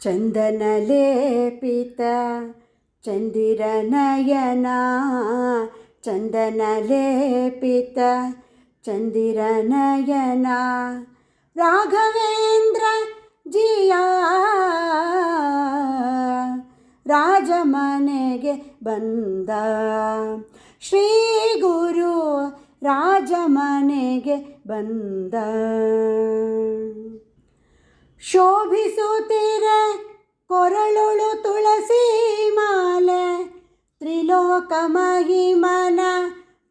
ಚಂದನ ಲೇಪಿತ ಚಂದಿರನಯನ ಚಂದನ ಲೇಪಿತ ಚಂದಿರನಯನ. ರಾಘವೇಂದ್ರ ಜಿಯ ರಾಜಮನೆಗೆ ಬಂದ. ಶ್ರೀ ಗುರು ರಾಜಮನೆಗೆ ಬಂದ. ಶೋಭಿಸುತ್ತಿರೆ ಕೊರಳುಳು ತುಳಸಿ ಮಾಲೆ ತ್ರಿಲೋಕ ಮಹಿಮನ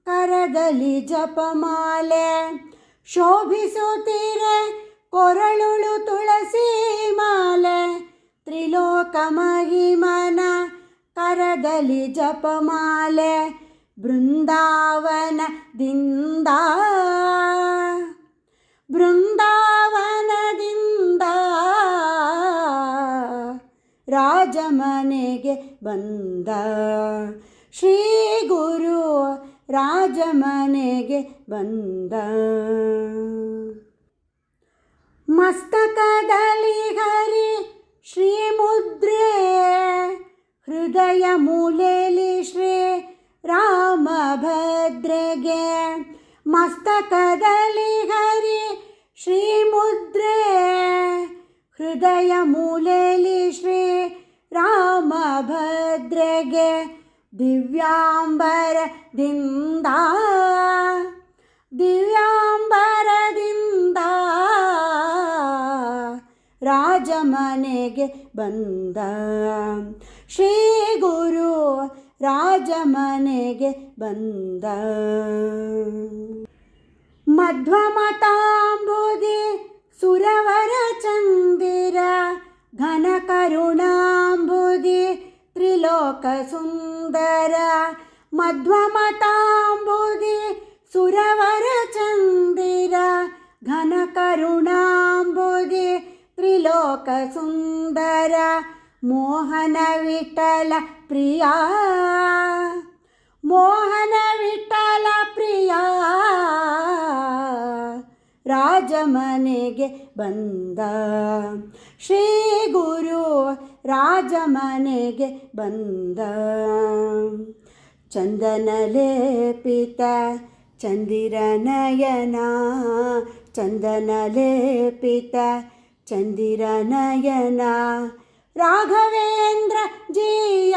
ಕರದಲ್ಲಿ ಜಪಮಾಲೆ ಶೋಭಿಸುತ್ತಿರೆ ಕೊರಳುಳು ತುಳಸಿ ಮಾಲೆ ತ್ರಿಲೋಕ ಮಹಿಮನ ಕರದಲ್ಲಿ ಜಪಮಾಲೆ ಬೃಂದಾವನದಿಂದ ಬೃಂದಾವನದಿಂದ ರಾಜಮನೆಗೆ ಬಂದ. ಶ್ರೀ ಗುರು ರಾಜಮನೆಗೆ ಬಂದ. ಮಸ್ತಕದಲ್ಲಿ ಹರಿ ಶ್ರೀ ಮುದ್ರೆ ಹೃದಯ ಮೂಲೆಯಲ್ಲಿ ಶ್ರೀ ರಾಮಭದ್ರೆಗೆ. ಮಸ್ತಕದಲ್ಲಿ ಹರಿ ಶ್ರೀ ಮುದ್ರೆ ಹೃದಯ ಮೂಲೆಯಲ್ಲಿ ರಾಮಭದ್ರೆಗೆ ದಿವ್ಯಾಂಬರದಿಂದ ದಿವ್ಯಾಂಬರದಿಂದ ರಾಜಮನೆಗೆ ಬಂದ ಶ್ರೀ ಗುರು ರಾಜಮನೆಗೆ ಬಂದ ಮಧ್ವಮತಾಂಬುದಿ ಸುರವರ ಚಂದಿರ ಘನ ಕರುಣಾಂಬುದಿ ತ್ರಿಲೋಕ ಸುಂದರ ಮಧ್ವಮತಾಂಬುದಿ ಸುರವರ ಚಂದಿರ ಘನ ಕರುಣಾಂಬುದಿ ತ್ರಿಲೋಕ ಸುಂದರ ಮೋಹನ ವಿಠಲ ಪ್ರಿಯ ಮೋಹನ ರಾಜಮನೆಗೆ ಬಂದ. ಶ್ರೀ ಗುರು ರಾಜಮನೆಗೆ ಬಂದ. ಚಂದನ ಲೇಪಿತ ಚಂದಿರನಯನ ಚಂದನ ಲೇಪಿತ ಚಂದಿರನಯನ ರಾಘವೇಂದ್ರ ಜಿಯ.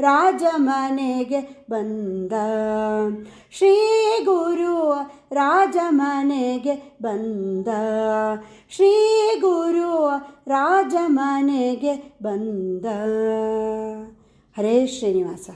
ರಾಜಮನೆಗೆ ಬಂದ. ಶ್ರೀ ಗುರು ರಾಜಮನೆಗೆ ಬಂದ. ಶ್ರೀ ಗುರು ರಾಜಮನೆಗೆ ಬಂದ. ಹರೇ ಶ್ರೀನಿವಾಸ.